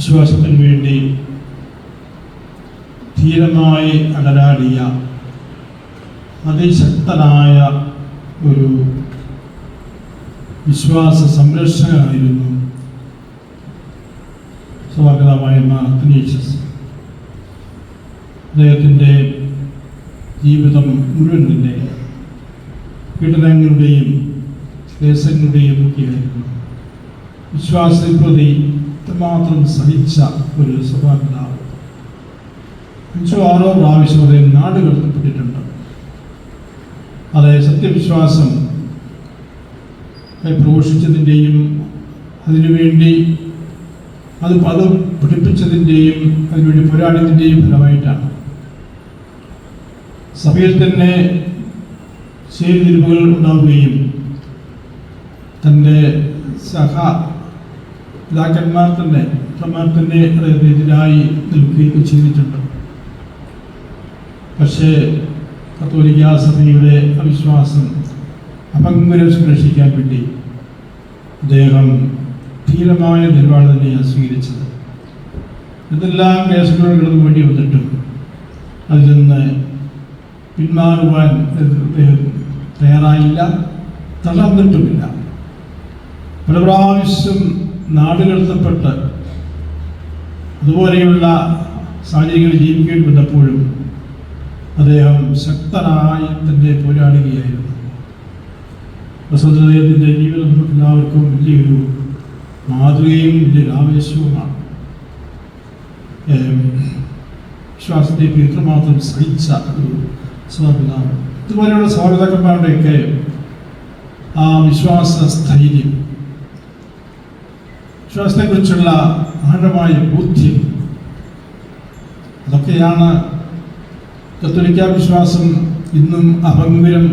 വിശ്വാസത്തിന് വേണ്ടി ധീരമായി അടരാടിയ അതിശക്തനായ ഒരു വിശ്വാസ സംരക്ഷകനായിരുന്നു സഭാപിതാവായ അത്തനീഷ്യസ് അദ്ദേഹത്തിന്റെ ജീവിതം മുഴുവൻ തന്നെ പീഡനങ്ങളുടെയും ദേശങ്ങളുടെയും ഒക്കെയായിരുന്നു. വിശ്വാസപ്രതി പ്രതി മാത്രം സഹിച്ച ഒരു സഭാപിതാവ് അഞ്ചോ ആറോ പ്രാവശ്യം അദ്ദേഹം നാട് കടത്തപ്പെട്ടിട്ടുണ്ട് അത് സത്യവിശ്വാസം പ്രഘോഷിച്ചതിന്റെയും അതിനുവേണ്ടി അത് പദം പഠിപ്പിച്ചതിന്റെയും അതിനുവേണ്ടി പോരാടിയതിന്റെയും ഫലമായിട്ടാണ്. സഭയിൽ തന്നെ ചേരിതിരിവുകൾ ഉണ്ടാവുകയും തന്റെ സഹ പിതാക്കന്മാർ തന്നെ പുത്രന്മാർ തന്നെ അതിനെതിരായി നിൽക്കുകയൊക്കെ ചെയ്തിട്ടുണ്ട്. പക്ഷേ കത്തോലിക്ക സഭയുടെ അവിശ്വാസം അപങ്കുരം സംരക്ഷിക്കാൻ വേണ്ടി അദ്ദേഹം ധീരമായ നിലപാട് തന്നെയാണ് സ്വീകരിച്ചത്. ഇതെല്ലാം കേസുകളിൽ കിടന്നു വേണ്ടി വന്നിട്ടും അതിൽ നിന്ന് പിന്മാറുവാൻ തയ്യാറായില്ല തളർന്നിട്ടുമില്ല. പല പ്രാവശ്യം നാടുകടത്തപ്പെട്ട് അതുപോലെയുള്ള സാഹചര്യങ്ങളിൽ ജീവിക്കേണ്ടി വന്നപ്പോഴും അദ്ദേഹം ശക്തനായി തന്നെ പോരാടുകയായിരുന്നു. വസന്തദേവത്തിന്റെ ജീവിതം നമുക്ക് എല്ലാവർക്കും വലിയൊരു മാതൃകയും വലിയൊരു ആവേശവുമാണ്. വിശ്വാസത്തെ ഇത്രമാത്രം സഹിച്ച ഒരു സ്വാപിതാവ് ഇതുപോലെയുള്ള സൗഹൃദക്കന്മാരുടെയൊക്കെ ആ വിശ്വാസ സ്ഥൈര്യം വിശ്വാസത്തെക്കുറിച്ചുള്ള ആഴമായ ബോധ്യം അതൊക്കെയാണ് കത്തോലിക്ക വിശ്വാസം ഇന്നും അപങ്കുരം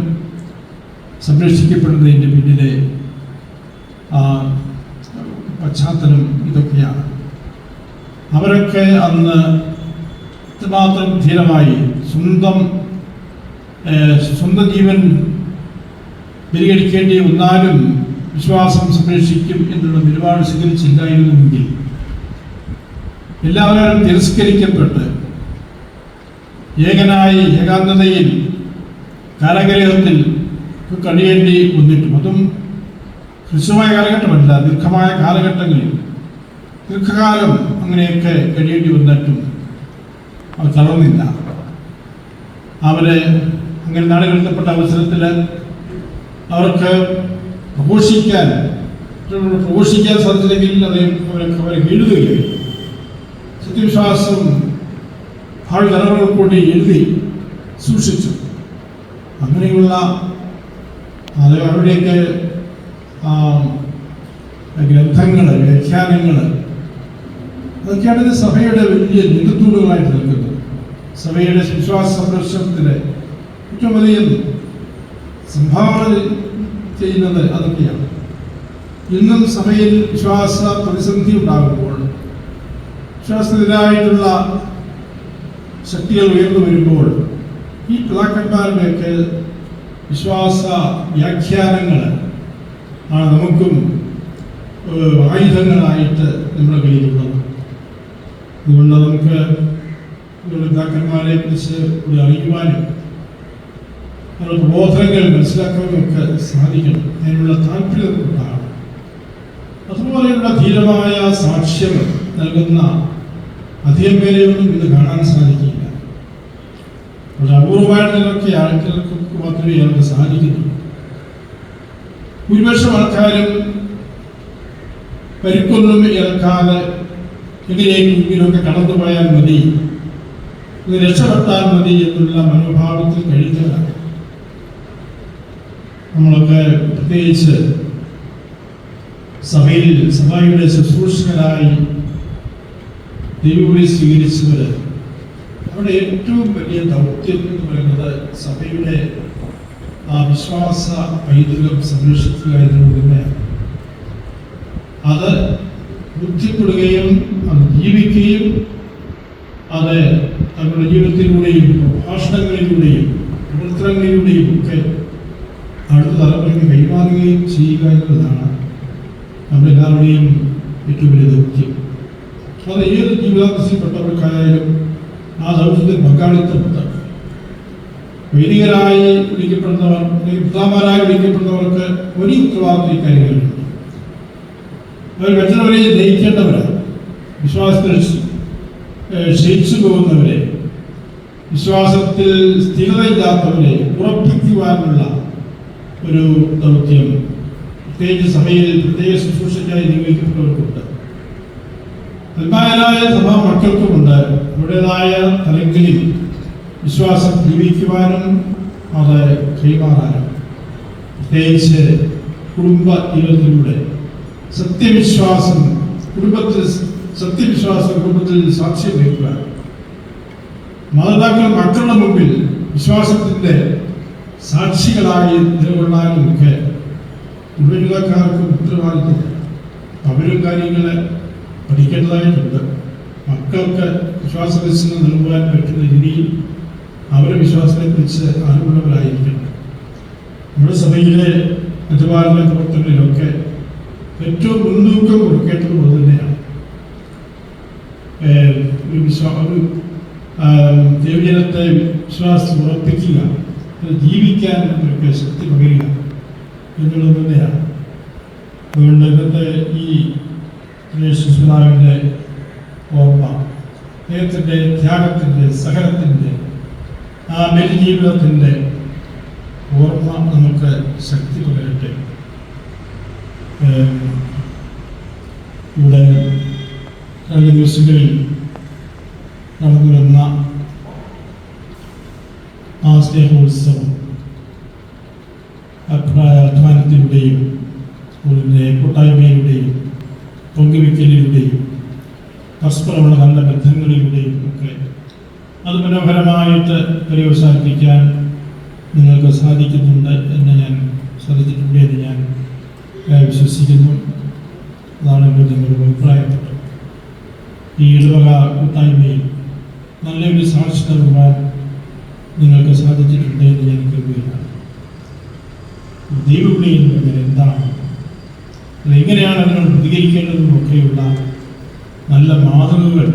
സംരക്ഷിക്കപ്പെടുന്നതിന്റെ പിന്നിലെ പശ്ചാത്തലം ഇതൊക്കെയാണ്. അവരൊക്കെ അന്ന് ഇത്രമാത്രം ധീരമായി സ്വന്തം സ്വന്തം ജീവൻ പരിഗണിക്കേണ്ടി വന്നാലും വിശ്വാസം സംരക്ഷിക്കും എന്നുള്ള നിലപാട് സ്വീകരിച്ചില്ലായിരുന്നുവെങ്കിൽ എല്ലാവരും തിരസ്കരിക്കപ്പെട്ട് ഏകനായി ഏകാന്തതയിൽ കാലഗ്രഹത്തിൽ കഴിയേണ്ടി വന്നിട്ടും. അതും ഹ്രസ്വമായ കാലഘട്ടമല്ല ദീർഘമായ കാലഘട്ടങ്ങളിൽ. ദീർഘകാലം അങ്ങനെയൊക്കെ കഴിയേണ്ടി വന്നിട്ടും അവർ തളർന്നില്ല. അവരെ അങ്ങനെ നാടുകടത്തപ്പെട്ട അവസരത്തിൽ അവർക്ക് പ്രഘോഷിക്കാൻ പ്രഘോഷിക്കാൻ സാധിച്ചില്ലെങ്കിൽ അദ്ദേഹം അവരെ അവരെ എഴുതുകയില്ല സത്യവിശ്വാസം തലമുറകൾ കൂടി എഴുതി സൂക്ഷിച്ചു. അങ്ങനെയുള്ള അത് അവരുടെയൊക്കെ ഗ്രന്ഥങ്ങൾ വ്യാഖ്യാനങ്ങൾ അതൊക്കെയാണ് ഇത് സഭയുടെ വലിയ നിരത്തൂടുകളായിട്ട് നിൽക്കുന്നത്. സഭയുടെ വിശ്വാസ സംരക്ഷണത്തിന് ഏറ്റവും വലിയ സംഭാവന ചെയ്യുന്നത് അതൊക്കെയാണ്. ഇന്നും സഭയിൽ വിശ്വാസ പ്രതിസന്ധി ഉണ്ടാകുമ്പോൾ വിശ്വാസത്തിനെതിരായിട്ടുള്ള ശക്തികൾ ഉയർന്നു വരുമ്പോൾ ഈ പിതാക്കന്മാരുടെയൊക്കെ വിശ്വാസ വ്യാഖ്യാനങ്ങൾ ആണ് നമുക്കും ആയുധങ്ങളായിട്ട് നമ്മുടെ കയ്യിലുള്ളത്. അതുകൊണ്ട് നമുക്ക് നമ്മുടെ പിതാക്കന്മാരെ കുറിച്ച് ഇവിടെ അറിയുവാനും അവരുടെ പ്രബോധനങ്ങൾ മനസ്സിലാക്കാനൊക്കെ സാധിക്കണം. അതിനുള്ള താല്പര്യം ഉണ്ടാകണം അതുപോലെയുള്ള ധീരമായ സാക്ഷ്യം നൽകുന്ന അധികം പേരെയൊന്നും ഇന്ന് കാണാൻ സാധിക്കില്ല. വളരെ അപൂർവമായിട്ടൊക്കെ ആൾക്കാർക്ക് മാത്രമേ അവർക്ക് സാധിക്കുന്നുള്ളൂ ഭൂരിപക്ഷം ആൾക്കാരും പരിക്കൊന്നും ഇറക്കാതെ എങ്ങനെയും ഇങ്ങനെയൊക്കെ കടന്നുപോയാൽ മതി ഇത് രക്ഷപ്പെട്ടാൽ മതി എന്നുള്ള മനോഭാവത്തിൽ കഴിയുന്നവരാണ് നമ്മളൊക്കെ പ്രത്യേകിച്ച് സഭയിൽ സഭയുടെ ശുശ്രൂഷകരായി ദൈവവിളി സ്വീകരിച്ചവർ അവിടെ ഏറ്റവും വലിയ ദൗത്യം എന്ന് പറയുന്നത് സഭയുടെ ആ വിശ്വാസ പൈതൃകം സംരക്ഷിക്കുക എന്നുള്ളത് തന്നെയാണ് അത് ബുദ്ധിപ്പെടുകയും അത് ജീവിക്കുകയും അത് തങ്ങളുടെ ജീവിതത്തിലൂടെയും പ്രഭാഷണങ്ങളിലൂടെയും പ്രവർത്തനങ്ങളിലൂടെയും ഒക്കെ അടുത്ത തലമുറയ്ക്ക് കൈമാറുകയും ചെയ്യുക എന്നുള്ളതാണ് നമ്മളെല്ലാവരുടെയും ഏറ്റവും വലിയ ദൗത്യം. അത് ഏത് ജീവിതാന്തസ്സിൽപ്പെട്ടവർക്കായാലും ആ ദൗത്യത്തിൽ പങ്കാളിത്തമുണ്ട് വൈദികരായി വിളിക്കപ്പെടുന്നവർ അല്ലെങ്കിൽ പിതാമാരായി വിളിക്കപ്പെടുന്നവർക്ക് ഒരു ഉത്തരവാദിത്വം ഇക്കാര്യങ്ങളിലുണ്ട് അവർ മറ്റുള്ളവരെ നയിക്കേണ്ടവരാണ് വിശ്വാസത്തിൽ ക്ഷയിച്ചു പോകുന്നവരെ വിശ്വാസത്തിൽ സ്ഥിരതയില്ലാത്തവരെ ഉറപ്പിക്കുവാനുള്ള ഒരു ദൗത്യം. പ്രത്യേകിച്ച് സഭയിൽ പ്രത്യേക ശുശ്രൂഷയ്ക്കായി നിയോഗിക്കപ്പെട്ടവർക്കുണ്ട്. അൽമായരായ സഭാ മക്കൾക്കുമുണ്ട് അവരുടേതായ തലങ്ങളിൽ വിശ്വാസം ജീവിക്കുവാനും അത് കൈമാറാനും പ്രത്യേകിച്ച് കുടുംബ ജീവിതത്തിലൂടെ സത്യവിശ്വാസം കുടുംബത്തിൽ സത്യവിശ്വാസം കുടുംബത്തിൽ സാക്ഷ്യം വഹിക്കുവാൻ മാതാപിതാക്കൾ മക്കളുടെ മുമ്പിൽ വിശ്വാസത്തിന്റെ സാക്ഷികളായി നിലകൊള്ളാനുമൊക്കെ കുടുംബക്കാർക്ക് ഉത്തരവാദിത്വം. അവരും കാര്യങ്ങളെ പഠിക്കേണ്ടതായിട്ടുണ്ട്. മക്കൾക്ക് വിശ്വാസദർശനം നൽകുവാൻ പറ്റുന്ന രീതിയിൽ അവരുടെ വിശ്വാസത്തെക്കുറിച്ച് അറിവുള്ളവരായിരിക്കണം നമ്മുടെ സഭയിലെ മറ്റുപാലന പ്രവർത്തനങ്ങളിലൊക്കെ ഏറ്റവും മുൻതൂക്കം കൊടുക്കേണ്ടത് പോലെ തന്നെയാണ് ഒരു വിശ്വാ ഒരു വിശ്വാസം ഉറപ്പിക്കുക. ജീവിക്കാൻ അവർക്ക് ശക്തി പകരുക എന്നുള്ളത് തന്നെയാണ്. അതുകൊണ്ട് ഇന്നത്തെ ഈ ശിശുനാവിന്റെ ഓർമ്മ അദ്ദേഹത്തിന്റെ ത്യാഗത്തിന്റെ സഹനത്തിന്റെ ആ ബലിജീവിതത്തിന്റെ ഓർമ്മ നമുക്ക് ശക്തി പകരട്ടെ. ഇവിടെ കഴിഞ്ഞ ദിവസങ്ങളിൽ നടന്നു വരുന്ന ആ സ്നേഹോത്സവം അധ്വാനത്തിലൂടെയും സ്കൂളിന്റെ കൂട്ടായ്മയിലൂടെയും പങ്കുവയ്ക്കലിലൂടെയും പരസ്പരമുള്ള നല്ല ബന്ധങ്ങളിലൂടെയും ഒക്കെ അത് മനോഹരമായിട്ട് പര്യവസാനിപ്പിക്കാൻ നിങ്ങൾക്ക് സാധിക്കുന്നുണ്ട് എന്ന് ഞാൻ സാധിച്ചിട്ടുണ്ട് എന്ന് ഞാൻ വിശ്വസിക്കുന്നു. അതാണ് എന്റെ നിങ്ങളുടെ അഭിപ്രായപ്പെട്ടത് ഈ ഇടവക കൂട്ടായ്മയിൽ നല്ലൊരു സാക്ഷി നൽകുവാൻ നിങ്ങൾക്ക് സാധിച്ചിട്ടുണ്ട് എന്ന് ഞാൻ കരുതുകയാണ് ദൈവവിളി എന്ന് പറഞ്ഞാൽ എന്താണ് എങ്ങനെയാണ് അതിനെ പ്രതികരിക്കേണ്ടതും ഒക്കെയുള്ള നല്ല മാതൃകകൾ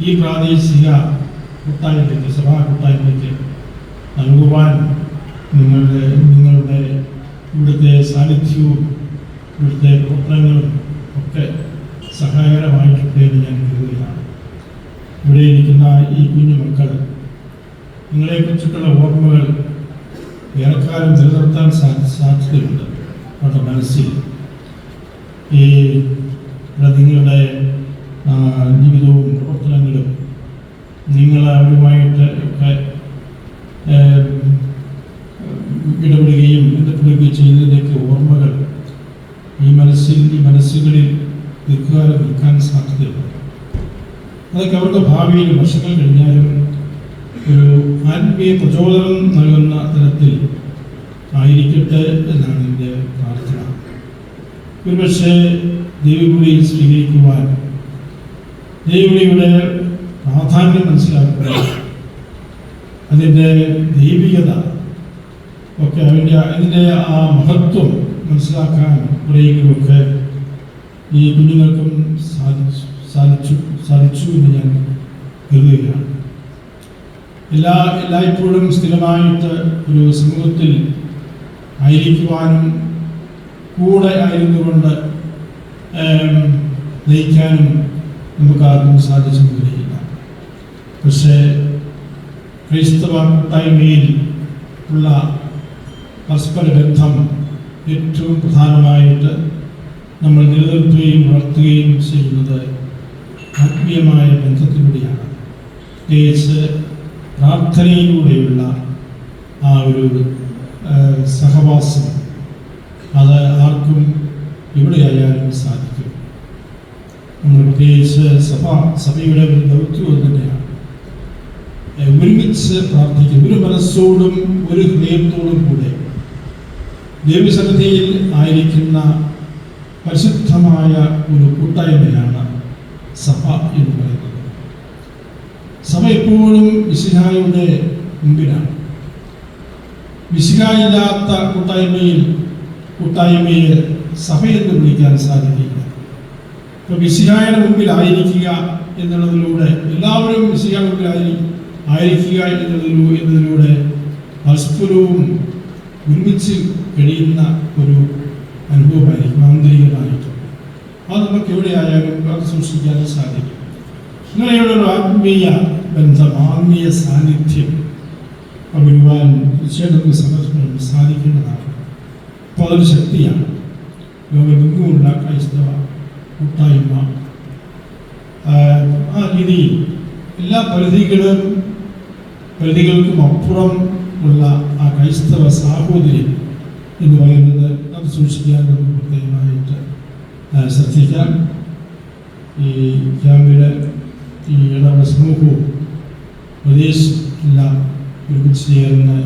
ഈ പ്രാദേശിക കൂട്ടായ്മയ്ക്ക് സഭാ കൂട്ടായ്മയ്ക്ക് നൽകുവാൻ നിങ്ങളുടെ നിങ്ങളുടെ ഇവിടുത്തെ സാന്നിധ്യവും ഇവിടുത്തെ പ്രവർത്തനങ്ങളും ഒക്കെ സഹായകരമായിട്ടുണ്ട് എന്ന് ഞാൻ കരുതുകയാണ്. ഇവിടെ ഇരിക്കുന്ന ഈ കുഞ്ഞു മക്കൾ നിങ്ങളെക്കുറിച്ചിട്ടുള്ള ഓർമ്മകൾ ഏറെക്കാലം നിലനിർത്താൻ സാധ്യതയുണ്ട്. അവരുടെ മനസ്സിൽ. ഈ നിങ്ങളുടെ ജീവിതവും പ്രവർത്തനങ്ങളും നിങ്ങൾ അവരുമായിട്ട് ഒക്കെ ഇടപെടുകയും ബന്ധപ്പെടുകയും ചെയ്തതിന്റെയൊക്കെ ഓർമ്മകൾ ഈ മനസ്സിൽ ഈ മനസ്സുകളിൽ ദീർഘകാലം നിൽക്കാൻ സാധ്യതയുണ്ട്. അതൊക്കെ അവരുടെ ഭാവിയിൽ വർഷങ്ങൾ കഴിഞ്ഞാലും ഒരു ആത്മീയ പ്രചോദനം നൽകുന്ന തരത്തിൽ ആയിരിക്കട്ടെ എന്നാണ് എന്റെ പ്രാർത്ഥന. ഒരുപക്ഷെ ദൈവവിളിയിൽ സ്വീകരിക്കുവാൻ ദൈവവിളിയുടെ പ്രാധാന്യം മനസ്സിലാക്കുക അതിന്റെ ദൈവികത ഒക്കെ അതിന്റെ അതിന്റെ ആ മഹത്വം മനസ്സിലാക്കാൻ കുറേയെങ്കിലുമൊക്കെ ഈ കുഞ്ഞുങ്ങൾക്കും സാധിച്ചു സാധിച്ചു സാധിച്ചു എന്ന് ഞാൻ കരുതുകയാണ്. എല്ലാ എല്ലായ്പ്പോഴും സ്ഥിരമായിട്ട് ഒരു സമൂഹത്തിൽ ആയിരിക്കുവാനും കൂടെ ആയിരുന്നുകൊണ്ട് നയിക്കാനും നമുക്ക് ആർക്കും സാധിച്ചു വരികയില്ല പക്ഷേ ക്രൈസ്തവ കൂട്ടായ്മയിൽ ഉള്ള പരസ്പര ബന്ധം ഏറ്റവും പ്രധാനമായിട്ട് നമ്മൾ നിലനിർത്തുകയും വളർത്തുകയും ചെയ്യുന്നത് ആത്മീയമായ ബന്ധത്തിലൂടെയാണ്. പ്രത്യേകിച്ച് പ്രാർത്ഥനയിലൂടെയുള്ള ആ ഒരു സഹവാസം. അത് ആർക്കും എവിടെയായാലും സാധിക്കും. നമ്മൾ പ്രത്യേകിച്ച് സഭ സഭയുടെ ഒരു ദൗത്യവും തന്നെയാണ്. ഒരുമിച്ച് പ്രാർത്ഥിക്കും ഒരു മനസ്സോടും ഒരു ഹൃദയത്തോടും കൂടെ ദൈവസന്നിധിയിൽ ആയിരിക്കുന്ന പരിശുദ്ധമായ ഒരു കൂട്ടായ്മയാണ് സഭ എന്ന് പറയുന്നത്. സഭ എപ്പോഴും മിശിഹായുടെ മുമ്പിലാണ്. മിശിഹായില്ലാത്ത കൂട്ടായ്മയിൽ കൂട്ടായ്മയെ സഭയെന്ന് വിളിക്കാൻ സാധിക്കില്ല. ഇപ്പൊ മിശിഹായുടെ മുമ്പിലായിരിക്കുക എന്നുള്ളതിലൂടെ എല്ലാവരും വിശിഹ മുമ്പിലായി ആയിരിക്കുക എന്നുള്ളതിലൂടെ എന്നതിലൂടെ പരസ്പരവും ഒരുമിച്ച് കഴിയുന്ന ഒരു അനുഭവമായിരിക്കും ആന്തരികമായിരിക്കും. അത് നമുക്ക് എവിടെയായാലും സൂക്ഷിക്കാനും സാധിക്കും. ഇങ്ങനെയുള്ള ഒരു ആത്മീയ ബന്ധം ആത്മീയ സാന്നിധ്യം പകരുവാൻ തീർച്ചയായിട്ടും സമർപ്പണം സാധിക്കേണ്ടതാണ്. അപ്പോൾ അതൊരു ശക്തിയാണ്. ലോകമെങ്ങുമുള്ള ക്രൈസ്തവ കൂട്ടായ്മ. ആ, രീതിയിൽ എല്ലാ പരിധികളും പരിധികൾക്കും അപ്പുറം ഉള്ള ആ ക്രൈസ്തവ സാഹോദര്യം എന്ന് പറയുന്നത് അത് സൂക്ഷിക്കാൻ നമുക്ക് പ്രത്യേകമായിട്ട് ശ്രദ്ധിക്കാം. ഈ ക്യാമ്പിലെ ഇടവ സമൂഹവും പ്രദേശം എല്ലാം ഒരുമിച്ച് ചേർന്ന്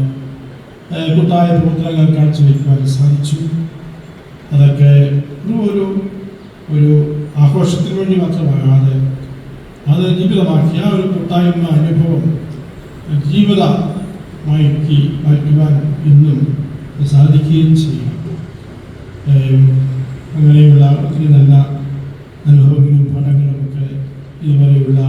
കൂട്ടായ പ്രവർത്തനങ്ങൾ കാഴ്ചവെക്കുവാൻ സാധിച്ചു. അതൊക്കെ ഒരു ഒരു ഒരു ആഘോഷത്തിന് വേണ്ടി മാത്രമാകാതെ അത് ജീവിതമാക്കി ആ ഒരു കൂട്ടായ്മ അനുഭവം ജീവിതമാക്കി മാറ്റുവാൻ ഇന്നും സാധിക്കുകയും ചെയ്യും. അങ്ങനെയുള്ള ഒത്തിരി നല്ല അനുഭവങ്ങളും പഠനങ്ങളും ഇതുവരെയുള്ള